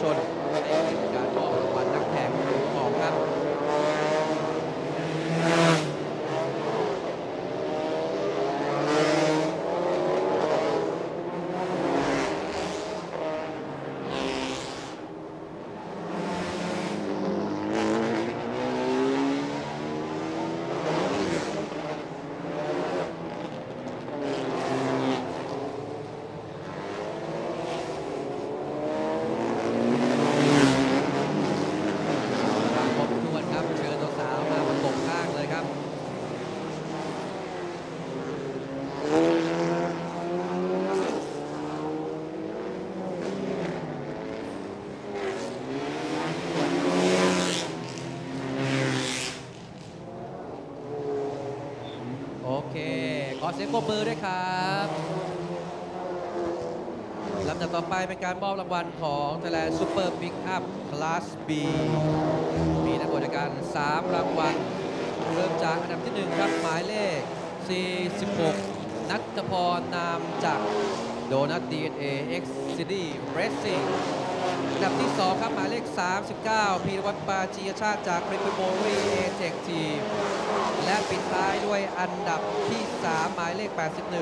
ชนในการมอบรางวัลนักแข่งของครับ ครับครบถ้วนครับ เชิญสาวๆมาประกบข้างเลยครับ โอเค ขอ เสียงปรบมือด้วยครับลำดับต่อไปเป็นการมอบรางวัลของ Thailand Super Big Up Class B มีทั้งหมดด้วยกัน3รางวัล เริ่มจากอันดับที่ 1 ครับ หมายเลข 46 นัทพรนามจากโดนัท DNA X City Racing อันดับที่ 2 ครับ หมายเลข 39 พีรวัตรปาจีชาติจาก r e p o r y a t e c Team และปิดท้ายด้วยอันดับที่ 3 หมายเลข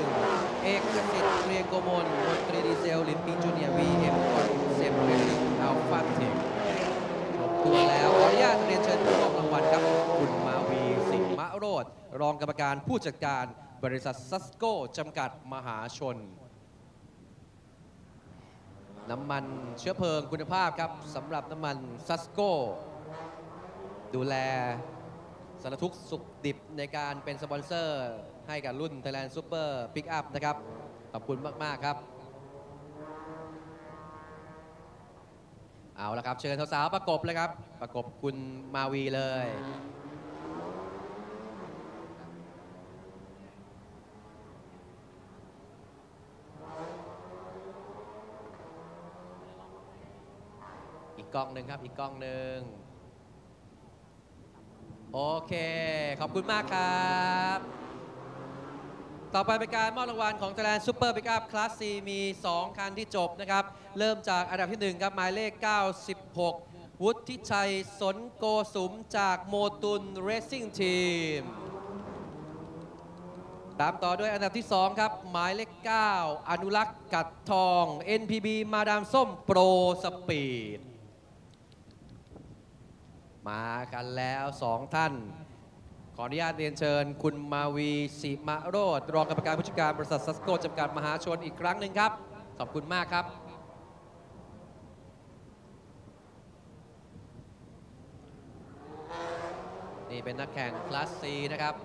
81 เอกสิทธิ์เกรียงโกมลมนตรีดีเซลลินปิจูเนียร์ VM คอนเซปต์เรซิ่งอัลฟาเทคครบถ้วแล้วขออนุญาตเรียนเชิญผู้มอบรางวัลครับ คุณมาวีสิงห์มะโรดรองกรรมการผู้จัดการบริษัทซัสโกจำกัดมหาชน น้ำมันเชื้อเพลิงคุณภาพครับสำหรับน้ำมันซัสโกดูแลสารทุกสุขดิบในการเป็นสปอนเซอร์ ให้กับรุ่น Thailand Super Pickup นะครับ ขอบคุณมาก ๆ ครับ เอาละครับ เชิญสาวๆประกบเลยครับ ประกบคุณมาวีเลย อีกกล้องหนึ่งครับ อีกกล้องหนึ่งโอเค ขอบคุณมากครับ ต่อไปเป็นการมอบรางวัลของ Thailand Super Pickup Class C มี 2 คันที่จบนะครับ เริ่มจากอันดับที่ 1 ครับ หมายเลข 96 วุฒิชัย สนโกสุมจากโมตุน Racing Team ตามต่อด้วยอันดับที่ 2 ครับ หมายเลข 9 อนุรักษ์กัดทอง NPB มาดามส้มโปรสปีด มากันแล้ว2ท่าน ขออนุญาตเรียนเชิญ คุณมาวีสิมะโรดรองกรรมการผู้จัดการบริษัทซัสโกจำกัดมหาชนอีกครั้งหนึ่งครับ ขอบคุณมากครับนี่เป็นนักแข่งคลาส C นะครับ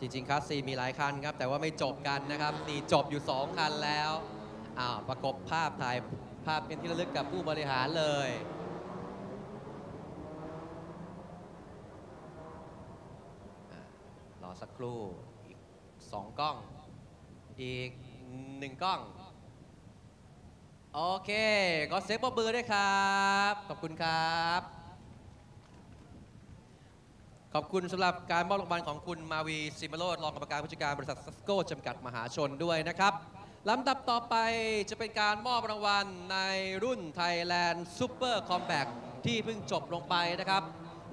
จริงๆ คลาส C มีหลายคันครับ แต่ว่าไม่จบกันนะครับ นี่จบอยู่ 2 คันแล้วอ้าวประกบภาพถ่ายภาพเป็นที่ระลึกกับผู้บริหารเลย รอ สักครู่ อีก 2 กล้อง อีก 1 กล้อง โอเค ก็เซ็กปรบมือด้วยครับ ขอบคุณครับ ขอบคุณสำหรับการมอบรางวัลของคุณมาวีซิมโรดรองกรรมการผู้จัดการบริษัทซัสโกจำกัดมหาชนด้วยนะครับลำดับต่อไปจะเป็นการมอบรางวัลในรุ่น Thailand Super Compact ที่เพิ่งจบลงไปนะครับ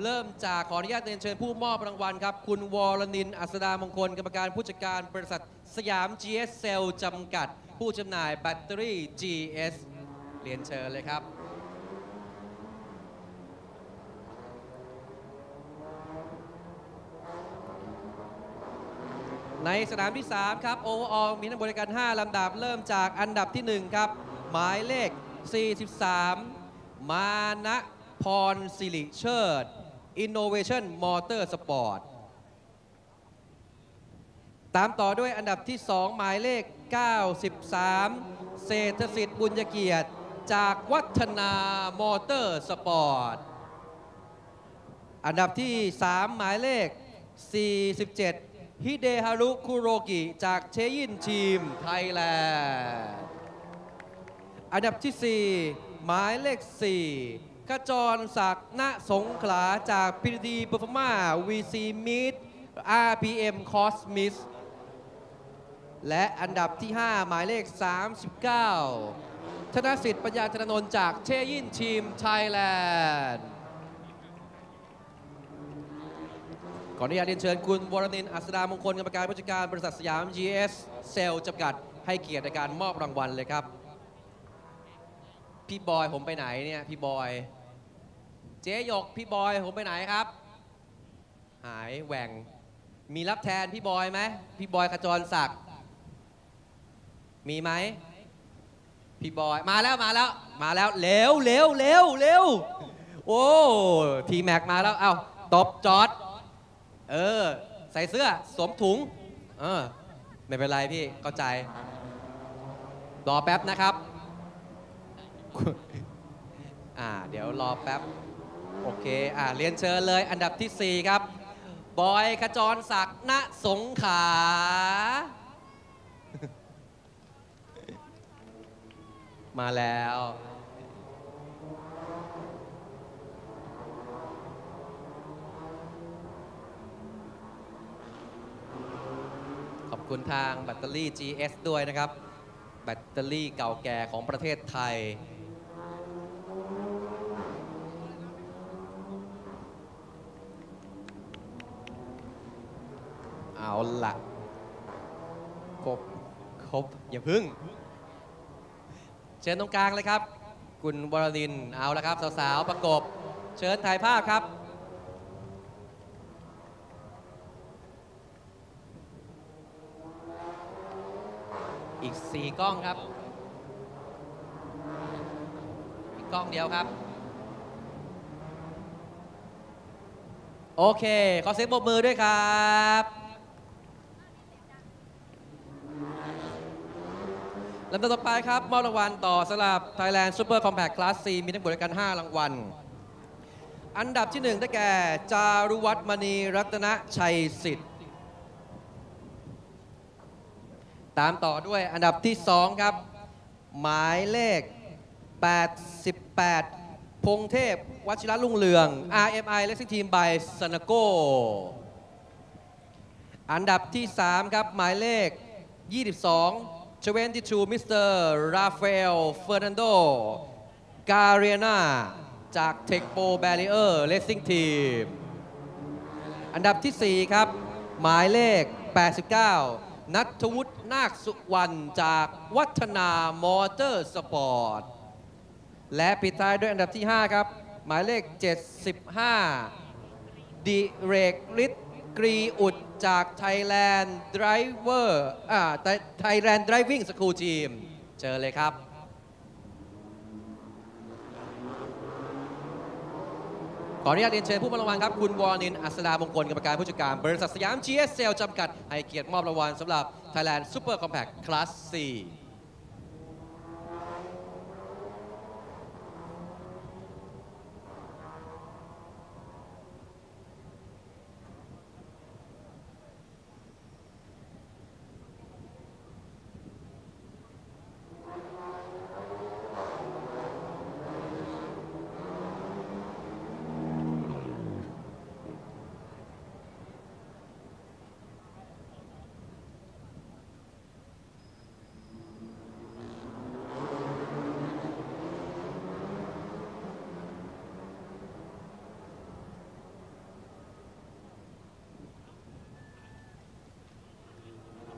เริ่มจากขออนุญาตเรียนเชิญผู้มอบรางวัลครับ คุณวรนินอัสดามงคล กรรมการผู้จัดการบริษัทสยาม GS Cell จำกัด ผู้จำหน่ายแบตเตอรี่ GS เรียนเชิญเลยครับ ในสนามที่ 3 ครับโอเวอร์ออลมีทั้งบริการ 5 ลำดับ เริ่มจากอันดับที่ 1 ครับ หมายเลข 43 มานะพรสิริเชิด Innovation Motor Sport ตามต่อด้วยอันดับที่ 2 หมายเลข 93 เศรษฐสิทธิ์บุญเกียรติ จากวัฒนามอเตอร์สปอร์ต อันดับที่ 3 หมายเลข 47 ฮิเดฮารุคุโรกิ จากเชยินทีมไทยแลนด์ อันดับที่ 4 หมายเลข 4 ขจรศักดิ์ณสงขลาจากพีดีเปอร์ฟอร์มา VC Meet RPM Cosmis และอันดับที่ 5 หมายเลข 39 ธนสิทธิ์ปัญญาธนนท์จากเชยินทีมไทยแลนด์ขออนุญาตเรียนเชิญคุณวรนินทร์อัสดามงคลกรรมการผู้จัดการบริษัทสยาม GS เซลจำกัดให้เกียรติในการมอบรางวัลเลยครับ พี่บอยผมไปไหนเนี่ย พี่บอย จ๊หยกพี่บอยผมไปไหนครับ หายแหว่ง มีรับแทนพี่บอยไหมพี่บอยขจรศักดิ์มีไหมพี่บอยมาแล้วมาแล้วมาแล้วเร็วเร็วเร็วเร็วโอ้ทีแม็กมาแล้วเอ้าตบจอดเออ ใส่เสื้อสวมถุง เออ ไม่เป็นไรพี่เข้าใจ รอแป๊บนะครับ อ่า เดี๋ยวรอแป๊บ โอเค อ่าเรียนเชิญเลยอันดับทีสี่ 4 ครับ บอยขจรศักดิ์ณสงขา มาแล้ว ขอบคุณทางแบตเตอรี่ GS ด้วยนะครับ แบตเตอรี่เก่าแก่ของประเทศไทย เอาละครบครบอย่าพึ่ง เชิญตรงกลางเลยครับ คุณวรดินเอาละครับ สาวๆ ประกบ เชิญถ่ายภาพครับ อีก 4 กล้องครับ อีกกล้องเดียวครับ โอเค ขอเสียงปรบมือด้วยครับ ลำดับต่อไปครับมอบรางวัลต่อสำหรับ Thailand Super Compact Class C มีทั้งหมดด้วยกัน 5 รางวัล อันดับที่ 1 ได้แก่ จารุวัฒน์มณีรัตนชัยสิทธิ์ ตามต่อด้วยอันดับที่ 2 ครับ หมายเลข 88 พงเทพวชิระลุ่งเรือง RMI Racing Team by s a n a g o อันดับที่ 3 ครับ หมายเลข 22 22มิสเตอร์ราฟาเอลเฟอร์นันโดกาเรียนาจาก t e c h p o Barrier Racing Team อันดับที่ 4 ครับ หมายเลข 89 นัทวุฒินาคสุวรรณจากวัฒนามอเตอร์สปอร์ต และปิดท้ายด้วยอันดับที่ 5 ครับ หมายเลข 75ดิเรกฤทธิ์ กรีอุดจาก Thailand Driver อ่า Thailand Driving School Team เจอเลยครับขออนุญาตเรียนเชิญผู้มอบรางวัลครับ คุณวรนินอัศดามงคลกรรมการผู้จัดการ บริษัทสยาม GSL จำกัด ให้เกียรติมอบรางวัลสำหรับ Thailand Super Compact Class C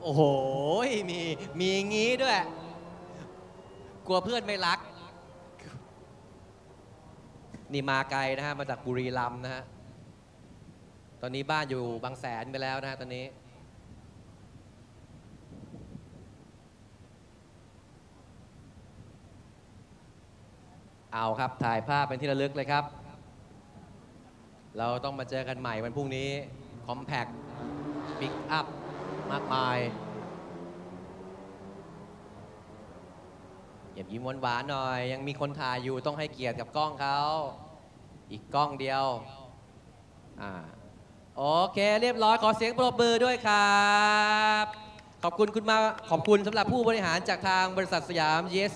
โอ้โหมีมีงี้ด้วย กลัวเพื่อนไม่รัก นี่มาไกลนะฮะ มาจากบุรีรัมย์นะฮะ ตอนนี้บ้านอยู่บางแสนไปแล้วนะฮะตอนนี้ เอาครับถ่ายภาพเป็นที่ระลึกเลยครับเราต้องมาเจอกันใหม่วันพรุ่งนี้ คอมแพ t บิ๊กอัพ มากมายอย่ายิ้มหวานๆหน่อย ยังมีคนถ่ายอยู่ต้องให้เกียรติกับกล้องเขาอีกกล้องเดียวอ่าโอเค เรียบร้อยขอเสียงปรบมือด้วยครับ ขอบคุณคุณมาขอบคุณสำหรับผู้บริหารจากทางบริษัทสยาม Yes